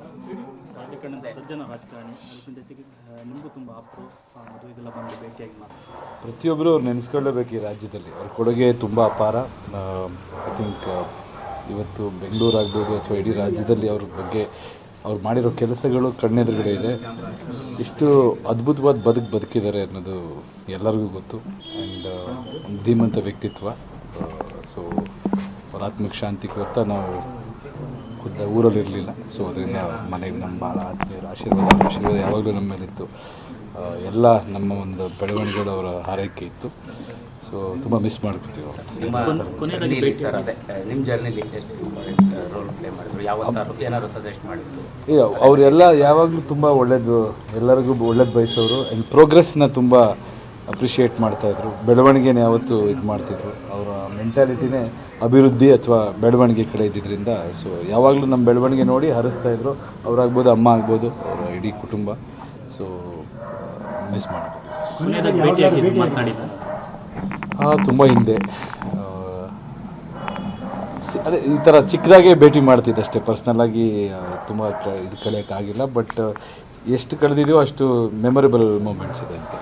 ರಾಜಕಾರಣಿ ಅಂತ ಸಜ್ಜನ ರಾಜಕಾರಣಿ ಅದಕ್ಕಿಂತ ನಿಮಗೂ ತುಂಬ ಆಪ್ತರು ಆ, ಮದುವೆಗೆಲ್ಲ ಬಂದು ಭೇಟಿಯಾಗಿ ಮಾತು. ಪ್ರತಿಯೊಬ್ಬರು ಅವ್ರು ನೆನೆಸ್ಕೊಳ್ಳೇಬೇಕು ಈ ರಾಜ್ಯದಲ್ಲಿ. ಅವ್ರ ಕೊಡುಗೆ ತುಂಬ ಅಪಾರ. ಐ ಥಿಂಕ್ ಇವತ್ತು ಬೆಂಗಳೂರು ಆಗ್ಬೋದು ಅಥವಾ ಇಡೀ ರಾಜ್ಯದಲ್ಲಿ ಅವ್ರ ಬಗ್ಗೆ ಅವ್ರು ಮಾಡಿರೋ ಕೆಲಸಗಳು ಕಣ್ಣೆದುರುಗಡೆ ಇದೆ. ಇಷ್ಟು ಅದ್ಭುತವಾದ ಬದುಕು ಬದುಕಿದ್ದಾರೆ ಅನ್ನೋದು ಎಲ್ಲರಿಗೂ ಗೊತ್ತು. ಆ್ಯಂಡ್ ಧೀಮಂತ ವ್ಯಕ್ತಿತ್ವ. ಸೊ ಅವ್ರ ಆತ್ಮಕ್ಕೆ ಶಾಂತಿ ಕೊಡ್ತಾ ನಾವು ಖುದ್ದ ಊರಲ್ಲಿ ಇರಲಿಲ್ಲ ಸೊ ಅದರಿಂದ ಮನೆಗೆ ನಮ್ಮ ಭಾಳ ಆತ್ಮೀಯರ ಆಶೀರ್ವಾದ ಆಶೀರ್ವಾದ ಯಾವಾಗಲೂ ನಮ್ಮ ಮೇಲಿತ್ತು. ಎಲ್ಲ ನಮ್ಮ ಒಂದು ಬೆಳವಣಿಗೆಗಳು ಅವರ ಹಾರೈಕೆ ಇತ್ತು. ಸೊ ತುಂಬ ಮಿಸ್ ಮಾಡ್ಕೊತೀವಿ ಅವ್ರನ್ನ. ನಿಮ್ಮ ಕೊನೆಯದಾಗಿ ಸರ್? ಅದೇ ನಿಮ್ಮ ಜರ್ನಿಲಿ ಎಷ್ಟು ಇಂಪಾರ್ಟೆಂಟ್ ರೋಲ್ ಪ್ಲೇ ಮಾಡಿದ್ರು? ಯಾವತ್ತಾರು ಏನಾದ್ರು ಸಜೆಸ್ಟ್ ಮಾಡಿದ್ರು? ಇಲ್ಲ ಅವರೆಲ್ಲ ಯಾವಾಗಲೂ ತುಂಬ ಒಳ್ಳೇದು ಎಲ್ಲರಿಗೂ ಒಳ್ಳೇದು ಬಯಸೋರು. ಆ್ಯಂಡ್ ಪ್ರೋಗ್ರೆಸ್ನ ತುಂಬ ಅಪ್ರಿಷಿಯೇಟ್ ಮಾಡ್ತಾಯಿದ್ರು ಬೆಳವಣಿಗೆನೇ ಯಾವತ್ತು ಇದು ಮಾಡ್ತಿದ್ರು. ಅವರ ಮೆಂಟಾಲಿಟಿನೇ ಅಭಿವೃದ್ಧಿ ಅಥವಾ ಬೆಳವಣಿಗೆ ಕಡೆ ಇದ್ದಿದ್ದರಿಂದ ಸೊ ಯಾವಾಗಲೂ ನಮ್ಮ ಬೆಳವಣಿಗೆ ನೋಡಿ ಹರಿಸ್ತಾಯಿದ್ರು ಅವರಾಗ್ಬೋದು ಅಮ್ಮ ಆಗ್ಬೋದು ಅವರ ಇಡೀ ಕುಟುಂಬ. ಸೊ ಮಿಸ್ ಹಾಂ ತುಂಬ ಹಿಂದೆ. ಅದೇ ಈ ಥರ ಚಿಕ್ಕದಾಗೆ ಭೇಟಿ ಮಾಡ್ತಿದ್ದೆ ಅಷ್ಟೇ. ಪರ್ಸ್ನಲ್ಲಾಗಿ ತುಂಬ ಕ ಇದು ಕಳೆಯೋಕ್ಕಾಗಿಲ್ಲ ಬಟ್ ಎಷ್ಟು ಕಳೆದಿದೆಯೋ ಅಷ್ಟು ಮೆಮೊರೇಬಲ್ ಮೂಮೆಂಟ್ಸ್ ಇದೆ ಅಂತ.